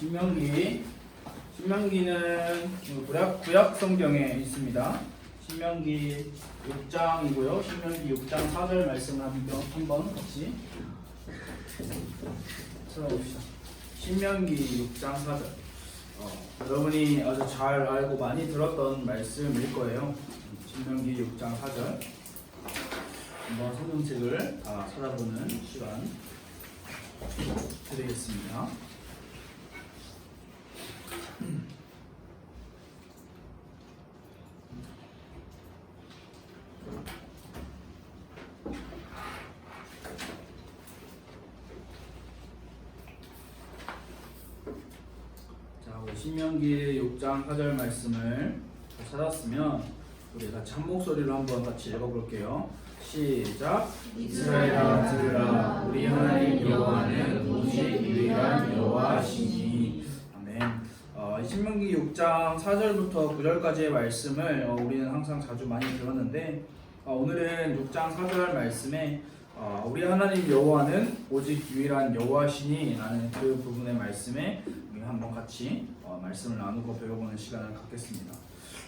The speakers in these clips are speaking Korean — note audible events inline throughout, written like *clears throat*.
신명기. 신명기는 구약, 구약 성경에 있습니다. 신명기 6장이고요. 신명기 6장 4절 말씀을 한번 같이 찾아봅시다. 신명기 6장 4절. 어, 여러분이 아주 잘 알고 많이 들었던 말씀일 거예요. 신명기 6장 4절. 한번 성경책을 다 찾아보는 시간 드리겠습니다. 신명기 6장 4절 말씀을 찾았으면 우리 같이 한 목소리로 한번 같이 읽어볼게요. 시작. 이스라엘아 들으라 우리 하나님 여호와는 오직 유일한 여호와시니 아멘. 어, 이 신명기 6장 4절부터 9절까지의 말씀을 어, 우리는 항상 자주 많이 들었는데 어, 오늘은 6장 4절 말씀에 어, 우리 하나님 여호와는 오직 유일한 여호와시니라는 그 부분의 말씀에 우리 한번 같이 어, 말씀을 나누고 배워보는 시간을 갖겠습니다.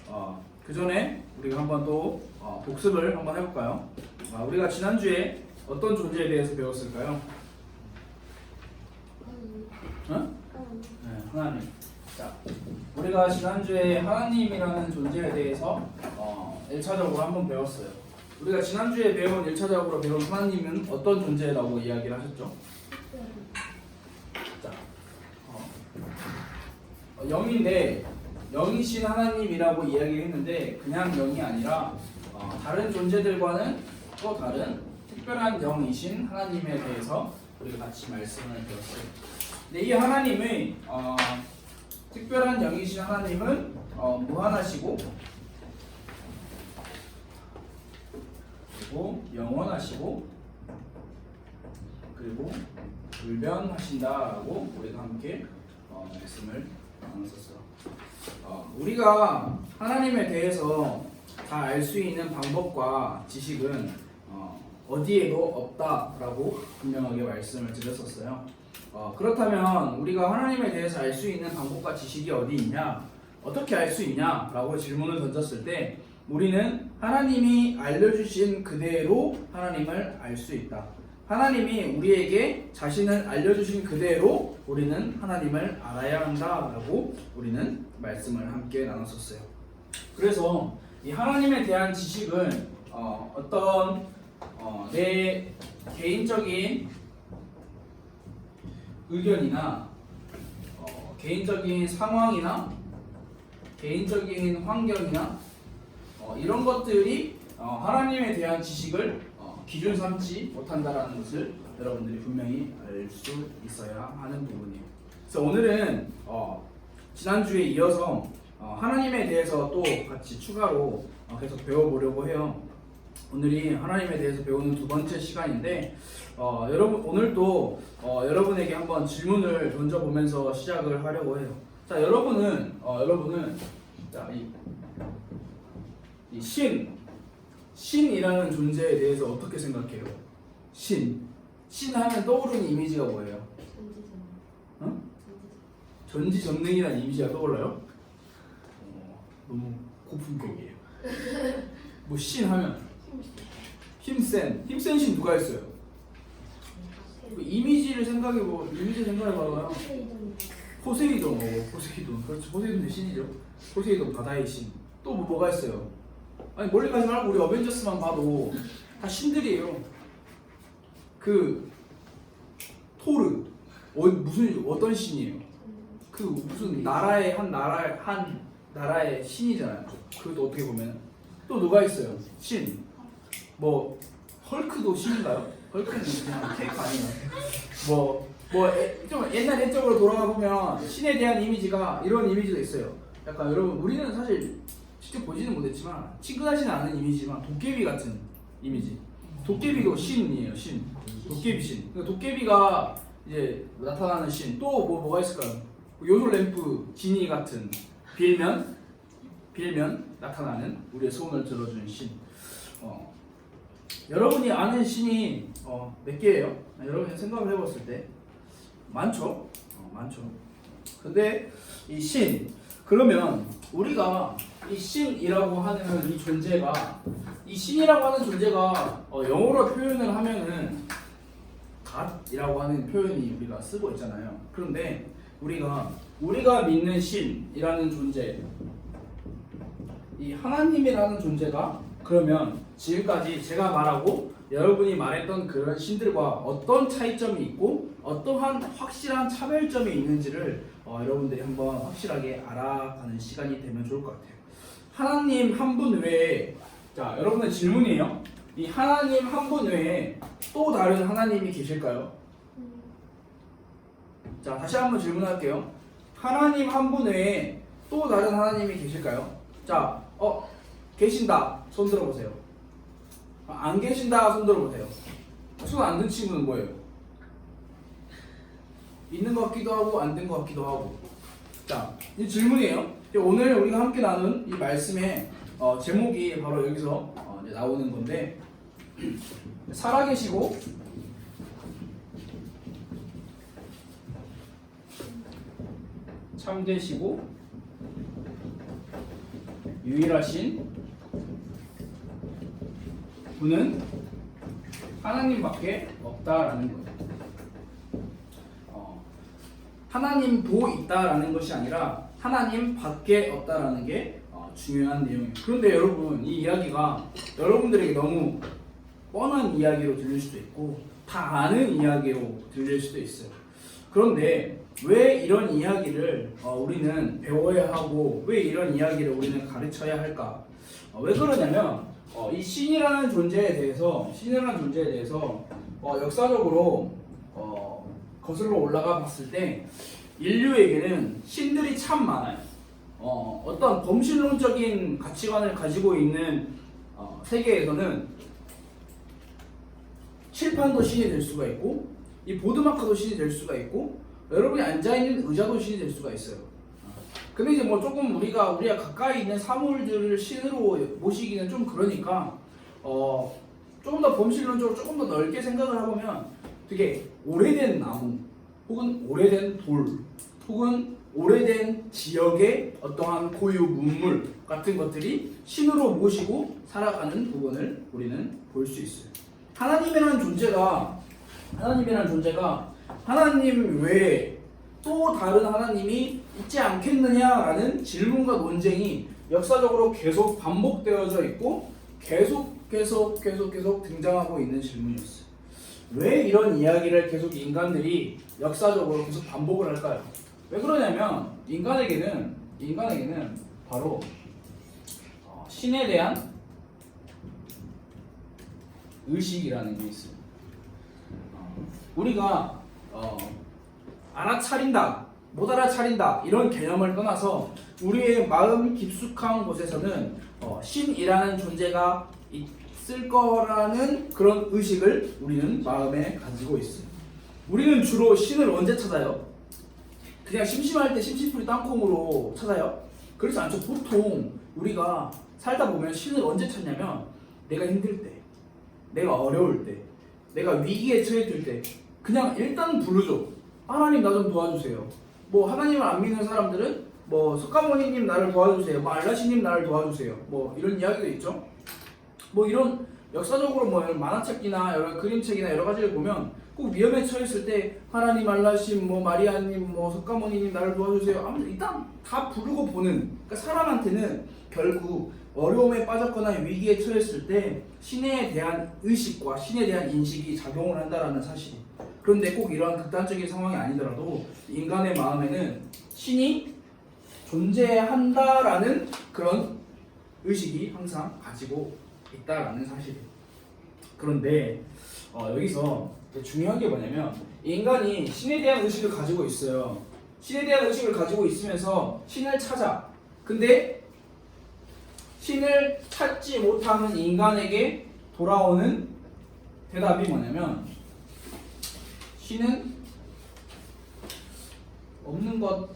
어, 그 전에 우리가 한번 또 어, 복습을 한번 해볼까요? 아, 우리가 지난주에 어떤 존재에 대해서 배웠을까요? 응? 네, 하나님. 자, 우리가 지난주에 하나님이라는 존재에 대해서 어, 1차적으로 한번 배웠어요. 우리가 지난주에 배운 1차적으로 배운 하나님은 어떤 존재라고 이야기를 하셨죠? 자, 어, 어, 영인데 영이신 하나님이라고 이야기했는데 그냥 영이 아니라 어, 다른 존재들과는 또 다른 특별한 영이신 하나님에 대해서 우리가 같이 말씀을 드렸어요. 근데 이 하나님의 어, 특별한 영이신 하나님은 어, 무한하시고 그리고 영원하시고 그리고 불변하신다라고 우리가 함께 어, 말씀을 나눴었어요. 어, 우리가 하나님에 대해서 다 알 수 있는 방법과 지식은 어, 어디에도 없다라고 분명하게 말씀을 드렸었어요. 어, 그렇다면 우리가 하나님에 대해서 알 수 있는 방법과 지식이 어디 있냐? 어떻게 알 수 있냐 라고 질문을 던졌을 때 우리는 하나님이 알려주신 그대로 하나님을 알 수 있다. 하나님이 우리에게 자신을 알려주신 그대로 우리는 하나님을 알아야 한다라고 우리는 말씀을 함께 나눴었어요. 그래서 이 하나님에 대한 지식은 어, 어떤 어, 내 개인적인 의견이나 어, 개인적인 상황이나 개인적인 환경이나 어, 이런 것들이 어, 하나님에 대한 지식을 어, 기준 삼지 못한다라는 것을 여러분들이 분명히 알 수 있어야 하는 부분이에요. 그래서 오늘은 어, 지난주에 이어서 어, 하나님에 대해서 또 같이 추가로 어, 계속 배워보려고 해요. 오늘이 하나님에 대해서 배우는 두 번째 시간인데 어, 여러분 오늘도 어, 여러분에게 한번 질문을 던져보면서 시작을 하려고 해요. 자 여러분은 어, 여러분은 자 이 이 신, 신이라는 존재에 대해서 어떻게 생각해요? 신, 신 하면 떠오르는 이미지가 뭐예요? 응? 전지전능이라는 이미지가 떠올라요? 어, 너무 고품격이에요. *laughs* 뭐 신 하면 힘센, 힘센 신 누가 있어요? 그 이미지를 생각해 보, 이미지 생각해 봐봐요. 포세이돈, 어, 포세이돈, 그렇죠. 포세이돈의 신이죠. 포세이돈 바다의 신. 또 뭐, 뭐가 있어요? 아니 멀리 가지 말고 우리 어벤져스만 봐도 다 신들이에요. 그 토르 어, 무슨 어떤 신이에요? 그 무슨 나라의 한 나라 한 나라의 신이잖아요. 그것도 어떻게 보면 또 누가 있어요? 신. 뭐 헐크도 신인가요? 헐크는 그냥 캐릭터 아니에요. 뭐뭐좀 옛날 옛적으로 돌아가 보면 신에 대한 이미지가 이런 이미지도 있어요. 약간 여러분 우리는 사실 직접 보지는 못했지만 친근하지는 않은 이미지지만 도깨비 같은 이미지. 도깨비도 신이에요. 신. 도깨비 신. 그러니까 도깨비가 이제 나타나는 신. 또 뭐 뭐가 있을까요? 요술 램프 지니 같은 빌면 빌면 나타나는 우리의 소원을 들어주는 신. 어, 여러분이 아는 신이 어, 몇 개예요? 아, 여러분이 생각을 해봤을 때 많죠. 어, 많죠. 근데 이 신 그러면 우리가 이 신이라고 하는 이 존재가 이 신이라고 하는 존재가 어, 영어로 표현을 하면은 God이라고 하는 표현이 우리가 쓰고 있잖아요. 그런데 우리가 우리가 믿는 신이라는 존재 이 하나님이라는 존재가 그러면 지금까지 제가 말하고 여러분이 말했던 그런 신들과 어떤 차이점이 있고 어떠한 확실한 차별점이 있는지를 어, 여러분들이 한번 확실하게 알아가는 시간이 되면 좋을 것 같아요. 하나님 한 분 외에 자 여러분의 질문이에요. 이 하나님 한 분 외에 또 다른 하나님이 계실까요? 자 다시 한번 질문할게요. 하나님 한 분 외에 또 다른 하나님이 계실까요? 자, 어 계신다. 손 들어보세요. 아, 안 계신다. 손 들어보세요. 손 안 든 친구는 뭐예요? 있는 것 같기도 하고 안 된 것 같기도 하고. 자, 이 질문이에요. 오늘 우리가 함께 나눈 이 말씀의 어, 제목이 바로 여기서 어, 나오는 건데 *clears throat* 살아계시고 참되시고 유일하신 분은 하나님밖에 없다라는 거예요. 어, 하나님도 있다라는 것이 아니라 하나님 밖에 없다라는 게 어, 중요한 내용이에요. 그런데 여러분 이 이야기가 여러분들에게 너무 뻔한 이야기로 들릴 수도 있고 다 아는 이야기로 들릴 수도 있어요. 그런데 왜 이런 이야기를 어, 우리는 배워야 하고 왜 이런 이야기를 우리는 가르쳐야 할까? 어, 왜 그러냐면 어, 이 신이라는 존재에 대해서 신이라는 존재에 대해서 어, 역사적으로 어, 거슬러 올라가 봤을 때 인류에게는 신들이 참 많아요. 어, 어떤 범신론적인 가치관을 가지고 있는 어, 세계에서는 칠판도 신이 될 수가 있고 이 보드마크도 신이 될 수가 있고 여러분이 앉아 있는 의자도 신이 될 수가 있어요. 근데 이제 뭐 조금 우리가 우리가 가까이 있는 사물들을 신으로 모시기는 좀 그러니까 어 조금 더 범실론적으로 조금 더 넓게 생각을 해보면 되게 오래된 나무 혹은 오래된 돌 혹은 오래된 지역의 어떠한 고유 문물 같은 것들이 신으로 모시고 살아가는 부분을 우리는 볼 수 있어요. 하나님이라는 존재가 하나님이라는 존재가 하나님 외에 또 다른 하나님이 있지 않겠느냐라는 질문과 논쟁이 역사적으로 계속 반복되어져 있고 계속 계속 계속 계속 등장하고 있는 질문이었어요. 왜 이런 이야기를 계속 인간들이 역사적으로 계속 반복을 할까요? 왜 그러냐면 인간에게는 인간에게는 바로 어, 신에 대한 의식이라는 게 있어요. 어, 우리가 어, 알아차린다, 못 알아차린다 이런 개념을 떠나서 우리의 마음 깊숙한 곳에서는 어, 신이라는 존재가 있 을 거라는 그런 의식을 우리는 마음에 가지고 있어요. 우리는 주로 신을 언제 찾아요? 그냥 심심할 때 심심풀이 땅콩으로 찾아요? 그렇지 않죠. 보통 우리가 살다 보면 신을 언제 찾냐면 내가 힘들 때, 내가 어려울 때, 내가 위기에 처해질 때 그냥 일단 부르죠. 하나님 나 좀 도와주세요. 뭐 하나님을 안 믿는 사람들은 뭐 석가모니님 나를 도와주세요. 뭐 알라시님 나를 도와주세요. 뭐 이런 이야기도 있죠. 뭐 이런 역사적으로 뭐 이런 만화책이나 여러 그림책이나 여러 가지를 보면 꼭 위험에 처했을 때 하나님 알라심 뭐 마리아님 뭐 석가모니님 나를 도와주세요. 아무튼 일단 다 부르고 보는 그러니까 사람한테는 결국 어려움에 빠졌거나 위기에 처했을 때 신에 대한 의식과 신에 대한 인식이 작용을 한다라는 사실. 그런데 꼭 이러한 극단적인 상황이 아니더라도 인간의 마음에는 신이 존재한다라는 그런 의식이 항상 가지고 있다라는 사실이에요. 그런데 어, 여기서 중요한 게 뭐냐면 인간이 신에 대한 의식을 가지고 있어요. 신에 대한 의식을 가지고 있으면서 신을 찾아. 근데 신을 찾지 못하는 인간에게 돌아오는 대답이 뭐냐면 신은 없는 것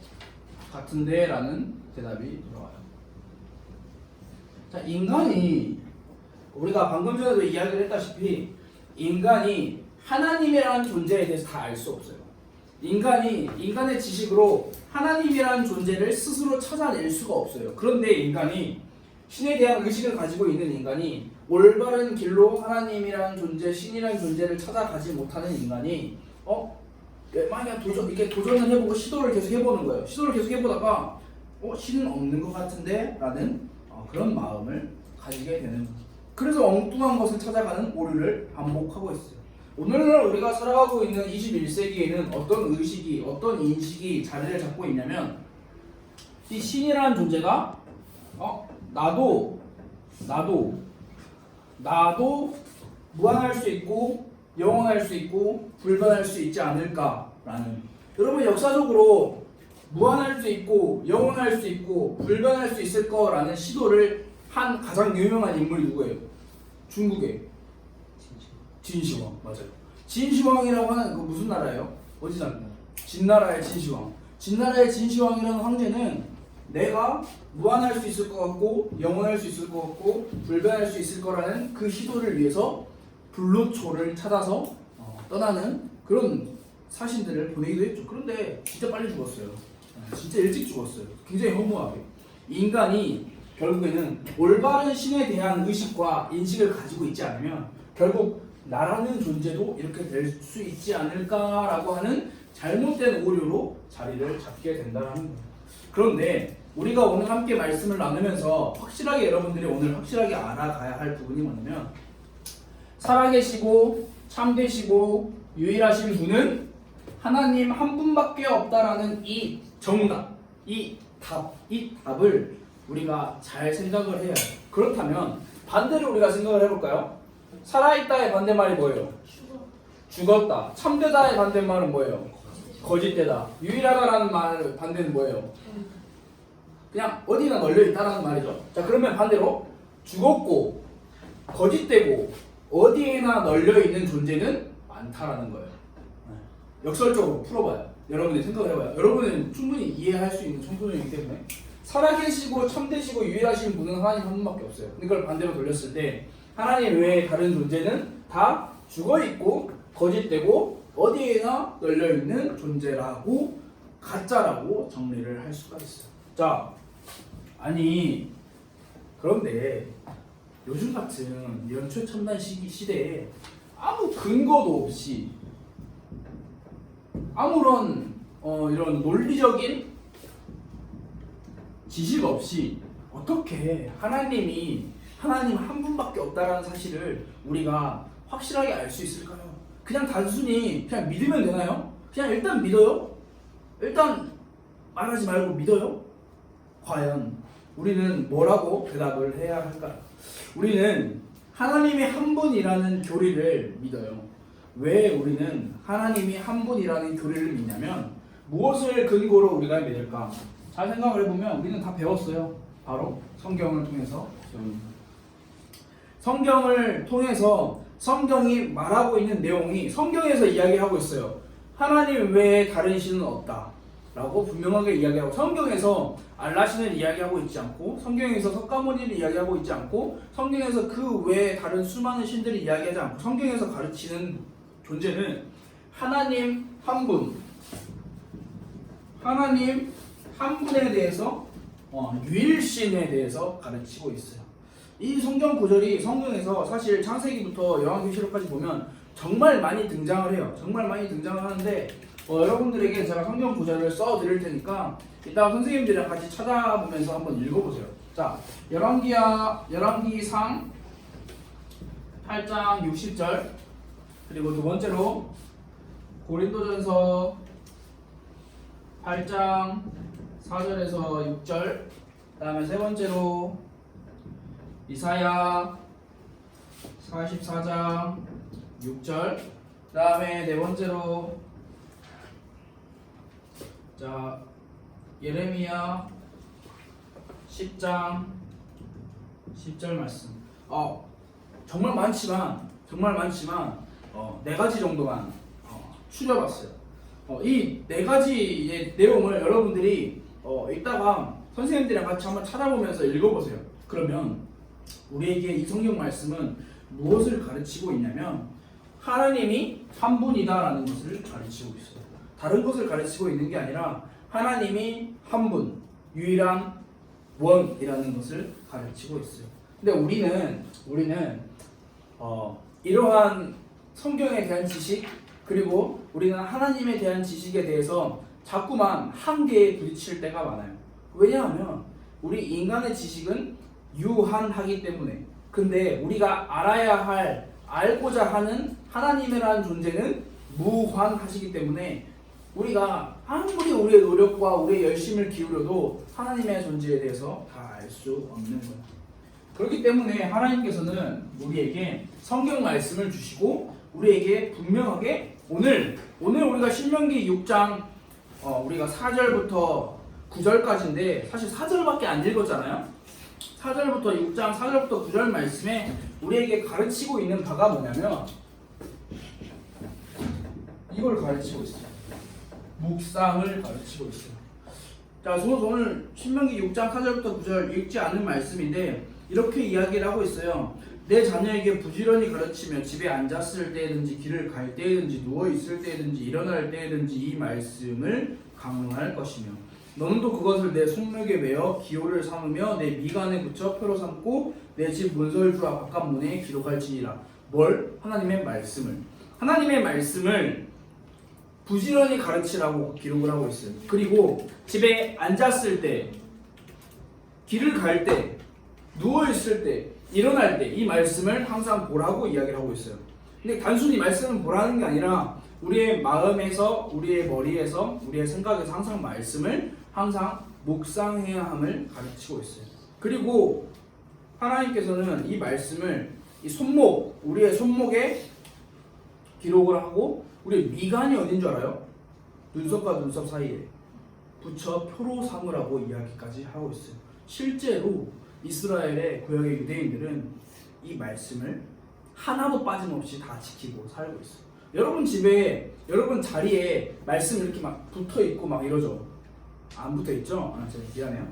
같은데 라는 대답이 돌아와요. 자, 인간이 우리가 방금 전에도 이야기를 했다시피 인간이 하나님이라는 존재에 대해서 다 알 수 없어요. 인간이 인간의 지식으로 하나님이라는 존재를 스스로 찾아낼 수가 없어요. 그런데 인간이 신에 대한 의식을 가지고 있는 인간이 올바른 길로 하나님이라는 존재, 신이라는 존재를 찾아가지 못하는 인간이 어 예, 만약 도전 이렇게 도전을 해보고 시도를 계속 해보는 거예요. 시도를 계속 해보다가 어 신은 없는 것 같은데라는 어, 그런 마음을 가지게 되는 거죠. 그래서 엉뚱한 것을 찾아가는 오류를 반복하고 있어요. 오늘날 우리가 살아가고 있는 21세기에는 어떤 의식이 어떤 인식이 자리를 잡고 있냐면 이 신이라는 존재가 어 나도 나도 나도 무한할 수 있고 영원할 수 있고 불변할 수 있지 않을까라는 여러분 역사적으로 무한할 수 있고 영원할 수 있고 불변할 수 있을 거라는 시도를 한 가장 유명한 인물이 누구예요? 중국의 진시황 맞아요. 진시황이라고 하는 그 무슨 나라예요? 어디 사는 진나라의 진시황. 진나라의 진시황이라는 황제는 내가 무한할 수 있을 것 같고 영원할 수 있을 것 같고 불변할 수 있을 거라는 그 시도를 위해서 불로초를 찾아서 어, 떠나는 그런 사신들을 보내기도 했죠. 그런데 진짜 빨리 죽었어요. 어, 진짜 일찍 죽었어요. 굉장히 허무하게. 인간이 결국에는 올바른 신에 대한 의식과 인식을 가지고 있지 않으면 결국 나라는 존재도 이렇게 될 수 있지 않을까라고 하는 잘못된 오류로 자리를 잡게 된다는 거예요. 그런데 우리가 오늘 함께 말씀을 나누면서 확실하게 여러분들이 오늘 확실하게 알아가야 할 부분이 뭐냐면 살아계시고 참되시고 유일하신 분은 하나님 한 분밖에 없다라는 이 정답, 이 답, 이 답을 우리가 잘 생각을 해야 해요. 그렇다면 반대로 우리가 생각을 해볼까요? 살아있다의 반대말이 뭐예요? 죽었다. 참되다의 반대말은 뭐예요? 거짓되다. 유일하다라는 말 반대는 뭐예요? 그냥 어디나 널려 있다라는 말이죠. 자 그러면 반대로 죽었고 거짓되고 어디에나 널려 있는 존재는 많다라는 거예요. 네. 역설적으로 풀어봐요. 여러분이 생각을 해봐요. 여러분은 충분히 이해할 수 있는 청소년이기 때문에 살아계시고 참되시고 유일하신 분은 하나님 한 분밖에 없어요. 그걸 반대로 돌렸을 때 하나님 외에 다른 존재는 다 죽어 있고 거짓되고 어디에나 널려 있는 존재라고 가짜라고 정리를 할 수가 있어요. 자, 아니 그런데 요즘 같은 이런 최첨단 시기 시대에 아무 근거도 없이 아무런 어, 이런 논리적인 지식 없이 어떻게 하나님이 하나님 한 분밖에 없다라는 사실을 우리가 확실하게 알 수 있을까요? 그냥 단순히 그냥 믿으면 되나요? 그냥 일단 믿어요? 일단 말하지 말고 믿어요? 과연 우리는 뭐라고 대답을 해야 할까요? 우리는 하나님이 한 분이라는 교리를 믿어요. 왜 우리는 하나님이 한 분이라는 교리를 믿냐면 무엇을 근거로 우리가 믿을까? 잘 생각을 해보면 우리는 다 배웠어요. 바로 성경을 통해서. 성경을 통해서 성경이 말하고 있는 내용이 성경에서 이야기하고 있어요. 하나님 외에 다른 신은 없다. 라고 분명하게 이야기하고 성경에서 알라신을 이야기하고 있지 않고 성경에서 석가모니를 이야기하고 있지 않고 성경에서 그 외에 다른 수많은 신들을 이야기하지 않고 성경에서 가르치는 존재는 하나님 한 분, 하나님 한 분에 대해서 어, 유일신에 대해서 가르치고 있어요. 이 성경 구절이 성경에서 사실 창세기부터 요한계시록까지 보면 정말 많이 등장을 해요. 정말 많이 등장을 하는데 어, 여러분들에게 제가 성경 구절을 써 드릴 테니까 이따 선생님들이랑 같이 찾아보면서 한번 읽어보세요. 자, 열왕기야 열왕기상 8장 60절 그리고 두 번째로 고린도전서 8장 4절에서 6절 그다음에 세 번째로 이사야 44장 6절 그다음에 네 번째로 자 예레미야 10장 10절 말씀. 어 정말 많지만 정말 많지만 어, 네 가지 정도만 어, 추려봤어요. 어, 이 네 가지의 내용을 여러분들이 어, 이따가 선생님들이랑 같이 한번 찾아보면서 읽어보세요. 그러면 우리에게 이 성경 말씀은 무엇을 가르치고 있냐면 하나님이 한 분이다라는 것을 가르치고 있어요. 다른 것을 가르치고 있는 게 아니라 하나님이 한 분, 유일한 원이라는 것을 가르치고 있어요. 근데 우리는 우리는 어, 이러한 성경에 대한 지식 그리고 우리는 하나님에 대한 지식에 대해서 자꾸만 한계에 부딪힐 때가 많아요. 왜냐하면 우리 인간의 지식은 유한하기 때문에. 근데 우리가 알아야 할 알고자 하는 하나님이라는 존재는 무한하시기 때문에 우리가 아무리 우리의 노력과 우리의 열심을 기울여도 하나님의 존재에 대해서 다 알 수 없는 거예요. 그렇기 때문에 하나님께서는 우리에게 성경 말씀을 주시고 우리에게 분명하게 오늘 오늘 우리가 신명기 6장 어, 우리가 4절부터 9절까지인데 사실 4절밖에 안 읽었잖아요. 4절부터 6장 4절부터 9절 말씀에 우리에게 가르치고 있는 바가 뭐냐면 이걸 가르치고 있어요. 묵상을 가르치고 있어요. 자, 그래서 오늘 신명기 6장 4절부터 9절 읽지 않는 말씀인데 이렇게 이야기를 하고 있어요. 내 자녀에게 부지런히 가르치며 집에 앉았을 때든지 길을 갈 때든지 누워 있을 때든지 일어날 때든지 이 말씀을 강론할 것이며 너는 또 그것을 내 손목에 매어 기호를 삼으며 내 미간에 붙여 표로 삼고 내 집 문설주 앞 바깥 문에 기록할지니라. 뭘? 하나님의 말씀을. 하나님의 말씀을 부지런히 가르치라고 기록을 하고 있어요. 그리고 집에 앉았을 때, 길을 갈 때, 누워 있을 때, 일어날 때 이 말씀을 항상 보라고 이야기를 하고 있어요. 근데 단순히 말씀을 보라는 게 아니라 우리의 마음에서, 우리의 머리에서, 우리의 생각에서 항상 말씀을 항상 묵상해야 함을 가르치고 있어요. 그리고 하나님께서는 이 말씀을 이 손목, 우리의 손목에 기록을 하고 우리 미간이 어딘 줄 알아요? 눈썹과 눈썹 사이에 붙여 표로 삼으라고 이야기까지 하고 있어요. 실제로 이스라엘의 구약의 유대인들은 이 말씀을 하나도 빠짐없이 다 지키고 살고 있어요. 여러분 집에 여러분 자리에 말씀 이렇게 막 붙어 있고 막 이러죠. 안 붙어 있죠? 아, 제가 미안해요.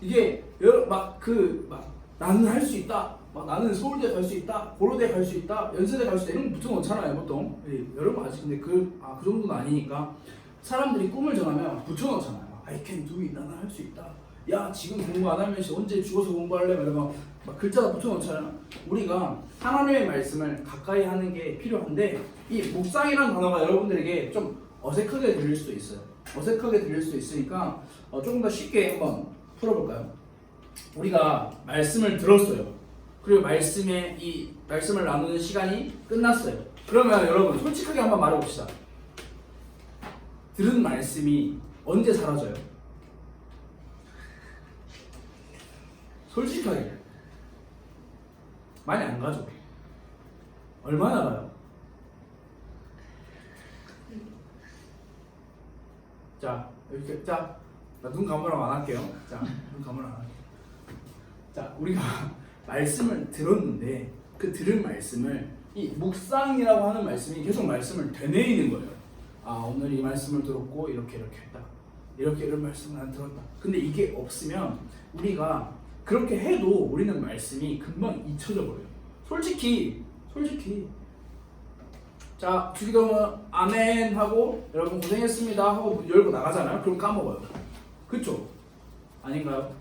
이게 막그막 나는 할 수 있다. 막 나는 서울대 갈 수 있다. 고려대 갈 수 있다. 연세대 갈 수 있다. 이런 거 붙여 놓잖아요, 보통. 예, 여러분 아직 근데 그, 아, 그 정도는 아니니까 사람들이 꿈을 정하면 붙여 놓잖아요. I can do it. 나는 할 수 있다. 야, 지금 공부 안 하면 언제 죽어서 공부할래? 막 막 글자다 붙여 놓잖아요. 우리가 하나님의 말씀을 가까이 하는 게 필요한데 이 묵상이라는 단어가 여러분들에게 좀 어색하게 들릴 수도 있어요. 어색하게 들릴 수 있으니까 어, 조금 더 쉽게 한번 풀어볼까요? 우리가 말씀을 들었어요. 그리고 말씀에 이 말씀을 나누는 시간이 끝났어요. 그러면 여러분 솔직하게 한번 말해봅시다. 들은 말씀이 언제 사라져요? 솔직하게 많이 안 가죠. 얼마나 가요? 자 이렇게 자나 눈 감으라고 안 할게요. 자눈 안 할게요. 자, 우리가 *laughs* 말씀을 들었는데 그 들은 말씀을 이 묵상이라고 하는 말씀이 계속 말씀을 되뇌이는 거예요. 아, 오늘 이 말씀을 들었고 이렇게 이렇게 했다. 이렇게 이런 말씀을 난 들었다. 근데 이게 없으면 우리가 그렇게 해도 우리는 말씀이 금방 잊혀져 버려요. 솔직히 솔직히 자, 주기도문 아멘 하고 여러분 고생했습니다 하고 문 열고 나가잖아요. 그럼 까먹어요. 그렇죠? 아닌가요?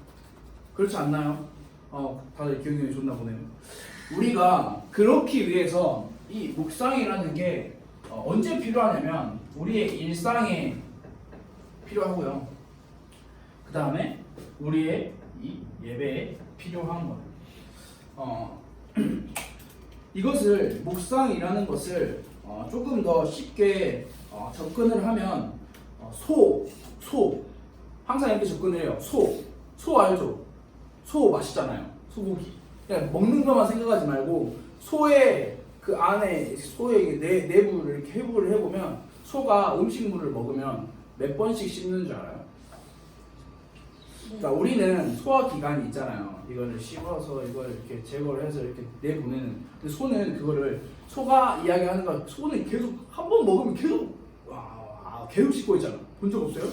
그렇지 않나요? 어, 다들 기억력이 좋나 보네요. 우리가 그렇기 위해서 이 묵상이라는 게 어, 언제 필요하냐면 우리의 일상에 필요하고요. 그 다음에 우리의 이 예배에 필요한 거예요. 어, *clears throat* 이것을 묵상이라는 것을 어, 조금 더 쉽게 어, 접근을 하면 어, 소, 소 항상 이렇게 접근을 해요. 소, 소 알죠? 소 맛있잖아요. 소고기. 그냥 먹는 것만 생각하지 말고 소의 그 안에 소의 내, 내부를 이렇게 해부를 해보면 소가 음식물을 먹으면 몇 번씩 씹는 줄 알아요? 그러니까 우리는 소화 기관이 있잖아요. 이거를 씹어서 이걸 이렇게 제거를 해서 이렇게 내보내는. 근데 소는 그거를 소가 이야기하는 거 소는 계속 한 번 먹으면 계속 와, 계속 씹고 있잖아. 본 적 없어요?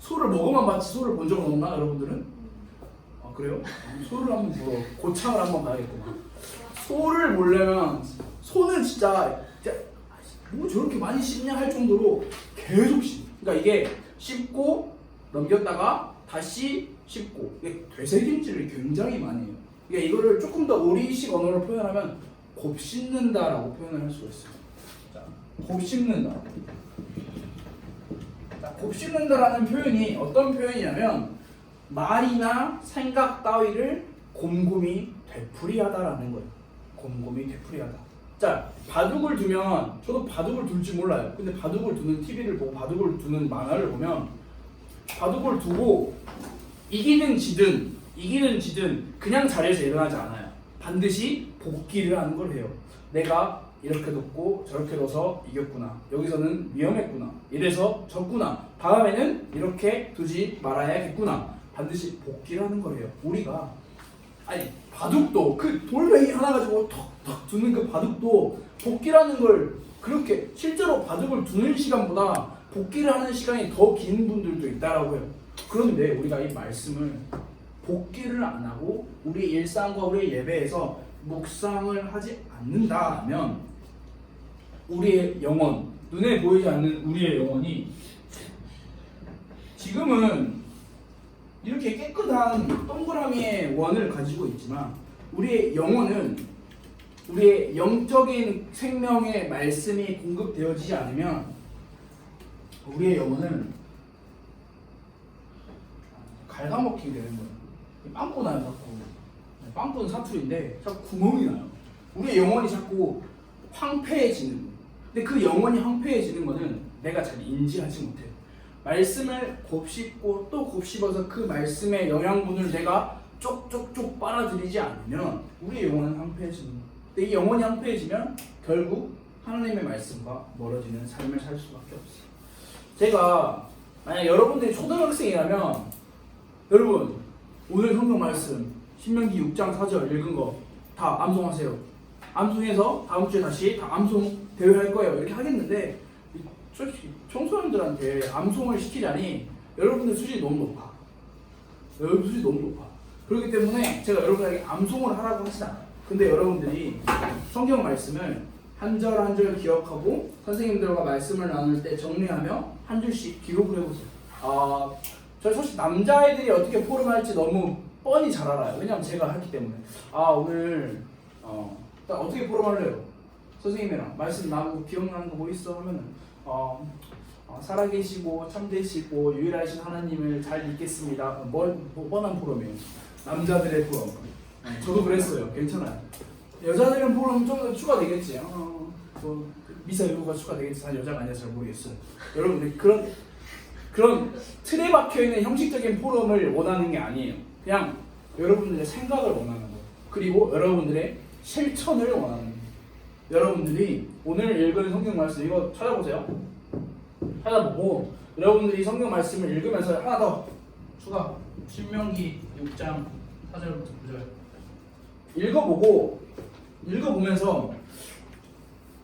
소를 먹어만 봤지 소를 본 적은 없나 여러분들은? 아 그래요? 소를 한번 물어 고창을 한번 가야겠구만. 소를 보려면 소는 진짜, 진짜 뭐 저렇게 많이 씹냐 할 정도로 계속 씹. 그러니까 이게 씹고 넘겼다가 다시 이게 되새김질을 굉장히 많이 해요. 그러니까 이거를 조금 더 우리식 언어로 표현하면 곱 씹는다라고 표현을 할 수가 있어요. 자, 곱 씹는다. 자, 곱 씹는다라는 표현이 어떤 표현이냐면 말이나 생각 따위를 곰곰이 되풀이하다라는 거예요. 곰곰이 되풀이하다. 자, 바둑을 두면 저도 바둑을 둘줄 몰라요. 근데 바둑을 두는 TV를 보고 바둑을 두는 만화를 보면 바둑을 두고 이기든 지든 이기든 지든 그냥 자리에서 일어나지 않아요. 반드시 복귀를 하는 걸 해요. 내가 이렇게 뒀고 저렇게 둬서 이겼구나. 여기서는 위험했구나. 이래서 졌구나. 다음에는 이렇게 두지 말아야겠구나. 반드시 복귀를 하는 거예요. 우리가 아니 바둑도 그 돌멩이 하나 가지고 턱턱 두는 그 바둑도 복귀라는 걸 그렇게 실제로 바둑을 두는 시간보다 복귀를 하는 시간이 더 긴 분들도 있다라고 해요. 그런데 우리가 이 말씀을 복귀를 안 하고 우리 일상과 우리 예배에서 묵상을 하지 않는다면 우리의 영혼 눈에 보이지 않는 우리의 영혼이 지금은 이렇게 깨끗한 동그라미의 원을 가지고 있지만 우리의 영혼은 우리의 영적인 생명의 말씀이 공급되어지지 않으면 우리의 영혼은 갉아먹히게 되는 거예요. 빵꾸 나요 자꾸. 빵꾸는 사투리인데 자꾸 구멍이 나요. 우리의 영혼이 자꾸 황폐해지는 거예요. 근데 그 영혼이 황폐해지는 거는 내가 잘 인지하지 못해요. 말씀을 곱씹고 또 곱씹어서 그 말씀의 영양분을 내가 쪽쪽쪽 빨아들이지 않으면 우리의 영혼은 황폐해지는 거예요. 근데 이 영혼이 황폐해지면 결국 하나님의 말씀과 멀어지는 삶을 살 수밖에 없어요. 제가 만약 여러분들이 초등학생이라면 여러분 오늘 성경 말씀 신명기 6장 4절 읽은 거 다 암송하세요. 암송해서 다음 주에 다시 다 암송 대회 할 거예요. 이렇게 하겠는데 솔직히 청소년들한테 암송을 시키자니 여러분들 수준이 너무 높아. 여러분 수준이 너무 높아. 그렇기 때문에 제가 여러분에게 암송을 하라고 하진 않아요. 근데 여러분들이 성경 말씀을 한 절 한 절 기억하고 선생님들과 말씀을 나눌 때 정리하며 한 줄씩 기록을 해보세요. 아, 저 사실 남자애들이 어떻게 포럼할지 너무 뻔히 잘 알아요. 왜냐면 제가 했기 때문에. 아 오늘 어, 딱 어떻게 포럼할래요? 선생님이랑 말씀 나누고 기억나는 거 뭐 있어 하면은 어, 어, 살아계시고 참되시고 유일하신 하나님을 잘 믿겠습니다. 뭐, 뭐 뻔한 포럼이에요. 남자들의 포럼. 네, 저도 그랬어요. 괜찮아요. 여자들은 포럼 좀더 추가되겠지. 어, 뭐 미사 여부가 추가되겠지. 다 여자가 아니라 잘 모르겠어요. 여러분들 그런 그런 틀에 박혀 있는 형식적인 포럼을 원하는 게 아니에요. 그냥 여러분들의 생각을 원하는 거예요. 그리고 여러분들의 실천을 원하는 거예요. 여러분들이 오늘 읽은 성경 말씀 이거 찾아보세요. 찾아보고 여러분들이 성경 말씀을 읽으면서 하나 더 추가 신명기 6장 4절부터 9절 읽어보고 읽어보면서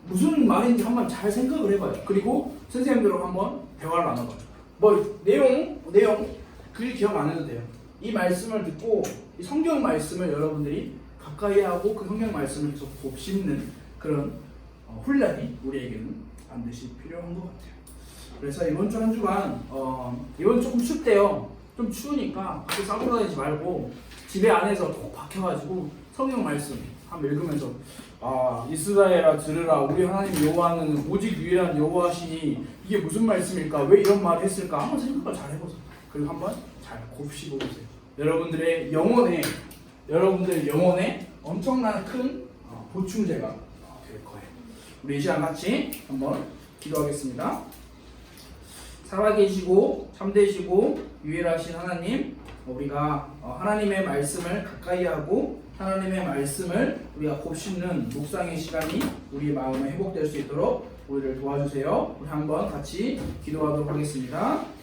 무슨 말인지 한번 잘 생각을 해봐요. 그리고 선생님들하고 한번 대화를 나눠봐요. 뭐 내용 내용 글 기억 안 해도 돼요. 이 말씀을 듣고 이 성경 말씀을 여러분들이 가까이 하고 그 성경 말씀을 계속 곱씹는 그런 어, 훈련이 우리에게는 반드시 필요한 것 같아요. 그래서 이번 주 한 주간 어, 이번 조금 춥대요. 좀 추우니까 밖에 싸고 다니지 말고 집에 안에서 꼭 박혀가지고 성경 말씀 한번 읽으면서 아 이스라엘아 들으라 우리 하나님 여호와는 오직 유일한 여호와시니 이게 무슨 말씀일까 왜 이런 말을 했을까 한번 생각을 잘 해보세요. 그리고 한번 잘 곱씹어 보세요. 여러분들의 영혼에 여러분들 영혼에 엄청난 큰 어, 보충제가 어, 될 거예요. 우리 이 시간 같이 한번 기도하겠습니다. 살아계시고 참되시고 유일하신 하나님 우리가 어, 하나님의 말씀을 가까이 하고 하나님의 말씀을 우리가 곱씹는 묵상의 시간이 우리 마음에 회복될 수 있도록 우리를 도와주세요. 우리 한번 같이 기도하도록 하겠습니다.